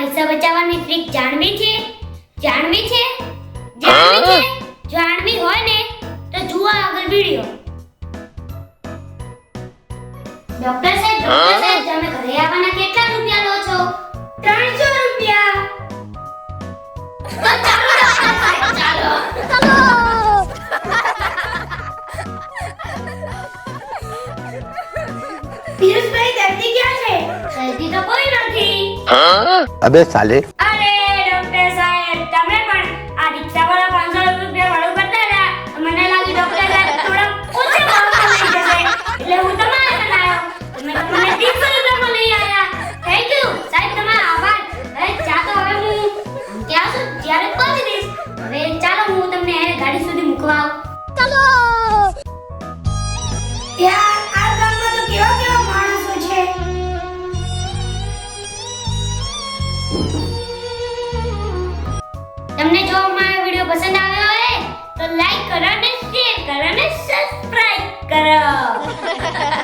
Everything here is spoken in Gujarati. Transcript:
પૈસા બચાવવાની ટ્રીક જાણવી છે? જાણવી છે? જાણવી છે? જાણવી હોય ને તો જુઓ આગળ વિડિયો ડોક્ટર સાહેબ ડોક્ટર સાહેબ તમે ઘરે આવવાના કેટલા રૂપિયા લો છો? 300 રૂપિયા. તો ચાલો ચાલો. પિયુષભાઈ દર્દી ક્યાં છે? દર્દી તો કોઈ Hã? Abe sale. તમને જો અમારો વિડિયો પસંદ આવ્યો હોય તો લાઈક કરો અને શેર કરો અને સબસ્ક્રાઇબ કરો.